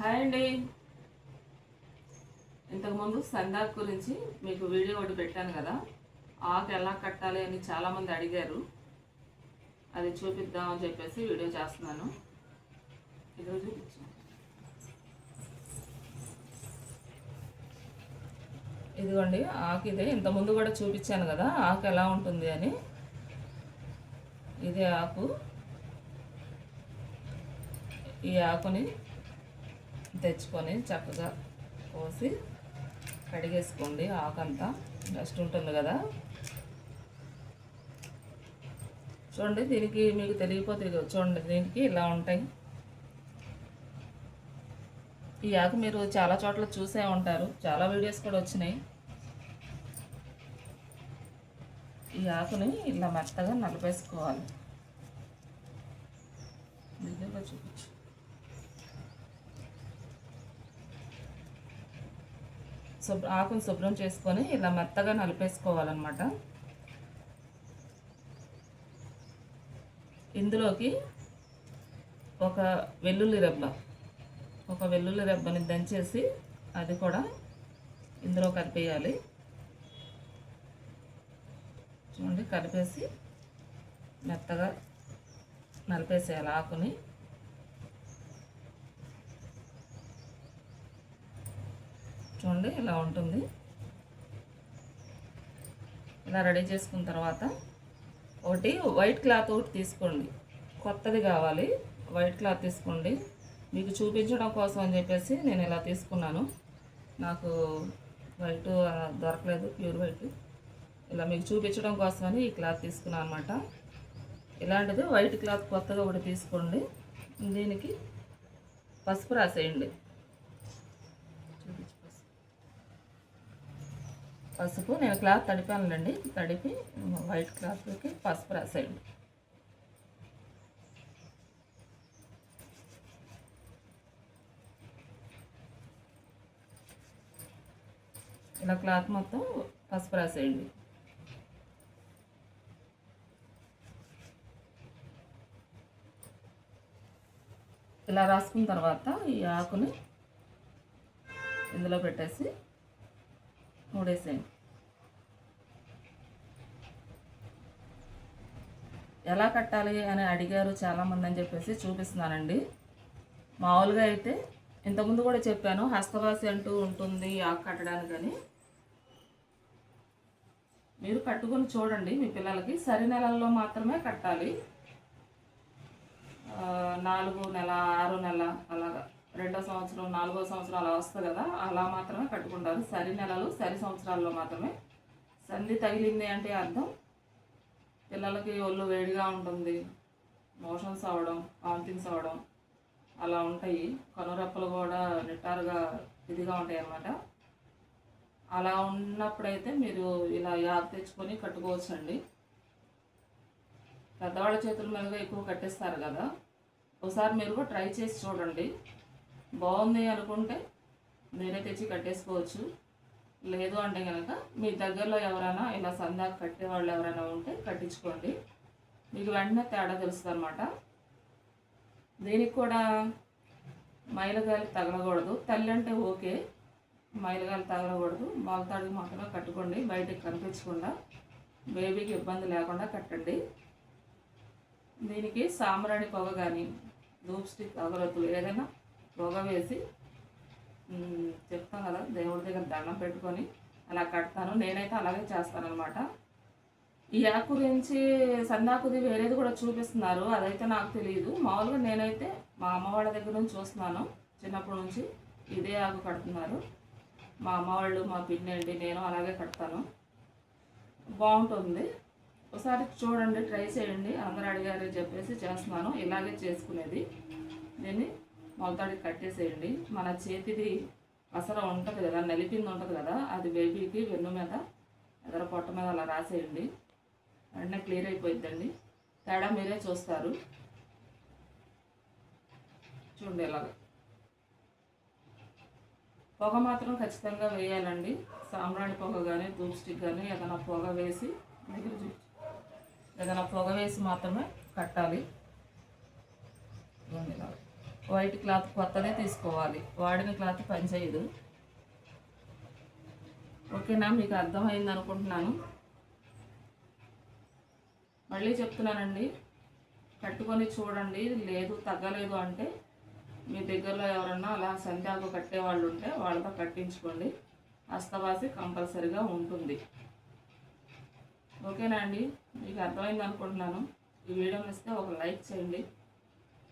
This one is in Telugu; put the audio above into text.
హాయ్ అండి. ఇంతకుముందు సందాక్ గురించి మీకు వీడియో ఒకటి పెట్టాను కదా. ఆకు ఎలా కట్టాలి అని చాలామంది అడిగారు. అది చూపిద్దాం అని చెప్పేసి వీడియో చేస్తున్నాను. ఇదిగో చూపించాను ఇదిగోండి ఆకు ఇదే. ఇంతకుముందు కూడా చూపించాను కదా ఆకు ఎలా ఉంటుంది అని. ఇదే ఆకు. ఈ ఆకుని తెచ్చుకొని చక్కగా కోసి కడిగేసుకోండి ఆకంతా. డస్ట్ ఉంటుంది కదా. చూడండి దీనికి మీకు తెలియపోతే చూడండి దీనికి ఇలా ఉంటాయి. ఈ ఆకు మీరు చాలా చోట్ల చూసే ఉంటారు. చాలా వీడియోస్ కూడా వచ్చినాయి. ఈ ఆకుని ఇలా మెత్తగా నలిపేసుకోవాలి. చూపించు. శుభ్ర ఆకుని శుభ్రం చేసుకొని ఇలా మెత్తగా నలిపేసుకోవాలన్నమాట. ఇందులోకి ఒక వెల్లుల్లి రెబ్బ ఒక వెల్లుల్లి రెబ్బని దంచేసి అది కూడా ఇందులో కలిపేయాలి. చూడండి కలిపేసి మెత్తగా నలిపేసేయాలి ఆకుని. చూడండి ఇలా ఉంటుంది. ఇలా రెడీ చేసుకున్న తర్వాత ఒకటి వైట్ క్లాత్ ఒకటి తీసుకోండి. కొత్తది కావాలి. వైట్ క్లాత్ తీసుకోండి. మీకు చూపించడం కోసం అని చెప్పేసి నేను ఇలా తీసుకున్నాను. నాకు వైట్ దొరకలేదు ప్యూర్ వైట్. ఇలా మీకు చూపించడం కోసమని ఈ క్లాత్ తీసుకున్నాను అనమాట ఇలాంటిది వైట్ క్లాత్ కొత్తగా ఒకటి తీసుకోండి. దీనికి పసుపు రాసేయండి చూపించు పసుపు. పసుపు నేను క్లాత్ తడిపానులేండి. తడిపి వైట్ క్లాత్కి పసుపు రాసేయండి. ఇలా క్లాత్ మొత్తం పసుపు రాసేయండి. ఇలా రాసుకున్న తర్వాత ఈ ఆకుని ఇందులో పెట్టేసి మూడేసేయండి. ఎలా కట్టాలి అని అడిగారు చాలామంది అని చెప్పేసి చూపిస్తున్నానండి. మామూలుగా అయితే ఇంతకుముందు కూడా చెప్పాను హస్తవాసి అంటూ ఉంటుంది ఆకు కట్టడానికని. మీరు కట్టుకొని చూడండి మీ పిల్లలకి. సరి నెలల్లో మాత్రమే కట్టాలి. నాలుగు నెల ఆరు నెల అలాగా. రెండో సంవత్సరం నాలుగో సంవత్సరం అలా వస్తుంది కదా అలా మాత్రమే కట్టుకుంటారు. సరి నెలలు సరి సంవత్సరాల్లో మాత్రమే. సంధి తగిలింది అంటే అర్థం? పిల్లలకి ఒళ్ళు వేడిగా ఉంటుంది మోషన్స్ అవ్వడం వామిటింగ్స్ అవ్వడం అలా ఉంటాయి. కనురెప్పలు కూడా నిట్టారుగా ఇదిగా ఉంటాయి అన్నమాట. అలా ఉన్నప్పుడైతే మీరు ఇలా యాప్ తెచ్చుకొని కట్టుకోవచ్చండి. పెద్దవాళ్ళ చేతుల మీదుగా ఎక్కువ కట్టేస్తారు కదా. ఒకసారి మీరు కూడా ట్రై చేసి చూడండి. బాగుంది అనుకుంటే మీరే తెచ్చి కట్టేసుకోవచ్చు. లేదు అంటే కనుక మీ దగ్గరలో ఎవరైనా ఇలా సందా కట్టేవాళ్ళు ఎవరైనా ఉంటే కట్టించుకోండి. మీకు వెంటనే తేడా తెలుస్తుంది అనమాట దీనికి కూడా మైలగాలి తగలకూడదు. తల్లి అంటే ఓకే మైలగాలి తగలకూడదు. మొలతాడికి మాత్రమే కట్టుకోండి బయటకు కనిపించకుండా బేబీకి ఇబ్బంది లేకుండా కట్టండి. దీనికి సాంబ్రాణి పొగ కానీ ధూప్ స్టిక్ అగరత్తులు ఏదైనా పొగ వేసి చెప్తాం కదా దేవుడి దగ్గర దండం పెట్టుకొని అలా కడతాను. నేనైతే అలాగే చేస్తాను అనమాట ఈ ఆకు గురించి సందాకుది వేరేది కూడా చూపిస్తున్నారు. అదైతే నాకు తెలియదు మామూలుగా నేనైతే మా అమ్మ వాళ్ళ దగ్గర నుంచి చూస్తున్నాను. చిన్నప్పటి నుంచి ఇదే ఆకు కడుతున్నారు. మా అమ్మ వాళ్ళు మా పిన్నండి నేను అలాగే కడతాను. బాగుంటుంది. ఒకసారి చూడండి ట్రై చేయండి. అందరూ అడిగారు అని చెప్పేసి చేస్తున్నాను. ఇలాగే చేసుకునేది. దీన్ని మొలతాడికి కట్టేసేయండి. మన చేతిది అసలు ఉంటుంది కదా నలిపింది ఉంటుంది కదా అది బేబీకి వెన్ను మీద ఎదర పొట్ట మీద అలా రాసేయండి. వెంటనే క్లియర్ అయిపోయిందండి తేడా మీరే చూస్తారు. చూడండి ఇలాగా పొగ మాత్రం ఖచ్చితంగా వేయాలండి. సాంబ్రాణి పొగ కానీ ధూప్ స్టిక్ కానీ ఏదైనా పొగ వేసి మిగిలి ఏదైనా పొగ వేసి మాత్రమే కట్టాలి. ఇదిగోండి వైట్ క్లాత్ కొత్తదే తీసుకోవాలి. వాడిన క్లాత్ పనిచేయదు. ఓకేనా? మీకు అర్థమైంది అనుకుంటున్నాను. మళ్ళీ చెప్తున్నానండి. కట్టుకొని చూడండి. లేదు తగ్గలేదు అంటే మీ దగ్గరలో ఎవరన్నా అలా సంధ్యాకు కట్టే వాళ్ళు ఉంటే వాళ్ళతో కట్టించుకోండి. అస్తవాసి కంపల్సరిగా ఉంటుంది. ఓకేనా అండి? మీకు అర్థమైంది అనుకుంటున్నాను. ఈ వీడియో ఇస్తే ఒక లైక్ చేయండి.